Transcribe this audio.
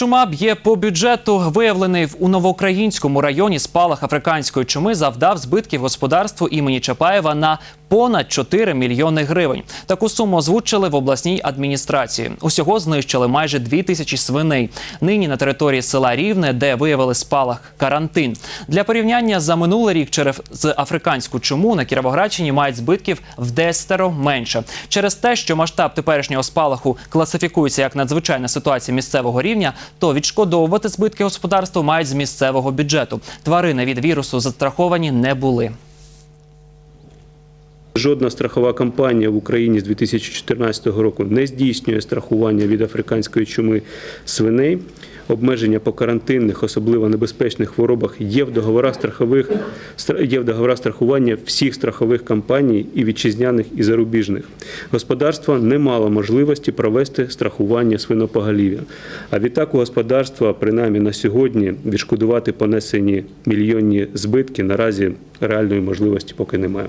Чума б'є по бюджету. Виявлений у Новоукраїнському районі спалах африканської чуми завдав збитків господарству імені Чапаєва на понад 4 мільйони гривень. Таку суму озвучили в обласній адміністрації. Усього знищили майже 2 тисячі свиней. Нині на території села Рівне, де виявили спалах карантин. Для порівняння за минулий рік через африканську чуму на Кіровоградщині мають збитків в десятеро менше. Через те, що масштаб теперішнього спалаху класифікується як надзвичайна ситуація місцевого рівня, то відшкодовувати збитки господарству мають з місцевого бюджету. Тварини від вірусу застраховані не були. Жодна страхова компанія в Україні з 2014 року не здійснює страхування від африканської чуми свиней. Обмеження по карантинних, особливо небезпечних хворобах є в договорах страхових стра- є в договорах страхування всіх страхових компаній і вітчизняних і зарубіжних. Господарство не мало можливості провести страхування свинопоголів'я. А відтак у господарства, принаймні на сьогодні, відшкодувати понесені мільйонні збитки наразі реальної можливості поки немає.